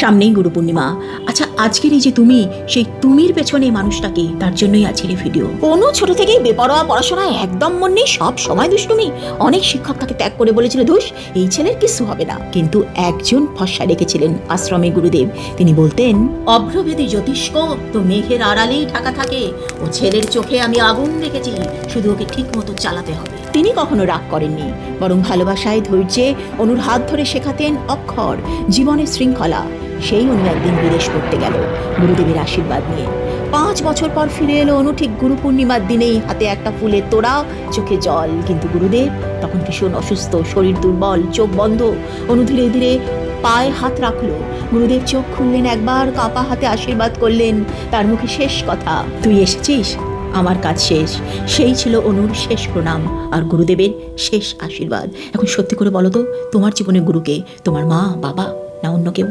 সামনেই গুরু পূর্ণিমা। আচ্ছা আজকের এই যে তুমি, সেই তুমির পেছনে মানুষটাকে তার জন্যই আজকের এই ভিডিও কোনো ছোট থেকেই বেপরোয়া পড়াশোনায় একদম মন নেই, সব সময় দুষ্টুমি। অনেক শিক্ষক তাকে ত্যাগ করে বলেছিল ধুস এই ছেলের কিছু হবে না। কিন্তু একজন ফর্সা রেখেছিলেন আশ্রমে গুরুদেব। তিনি বলতেন, অভ্রভেদী জ্যোতিষ্ক, তো মেঘের আড়ালেই ঢাকা থাকে। ও ছেলের চোখে আমি আগুন দেখেছি, শুধু ওকে ঠিক মতো চালাতে হবে। তিনি কখনো রাগ করেননি, বরং ভালোবাসায় ধৈর্যে অনুর হাত ধরে শেখাতেন অক্ষর, জীবনের শৃঙ্খলা। সেই অনু একদিন বিদেশ করতে গেল, গুরুদেবের আশীর্বাদ নিয়ে। পাঁচ বছর পর ফিরে এলো অনু ঠিক গুরু পূর্ণিমার দিনেই হাতে একটা ফুলের তোড়া, চোখে জল। কিন্তু গুরুদেব তখন ভীষণ অসুস্থ, শরীর দুর্বল, চোখ বন্ধ। অনু ধীরে ধীরে পায়ে হাত রাখল। গুরুদেব চোখ খুললেন একবার, কাঁপা হাতে আশীর্বাদ করলেন। তার মুখে শেষ কথা, তুই এসেছিস? আমার কাজ শেষ। সেই ছিল অনুর শেষ প্রণাম আর গুরুদেবের শেষ আশীর্বাদ। এখন সত্যি করে বলো তো, তোমার জীবনে গুরুকে, তোমার মা, বাবা, না অন্য কেউ?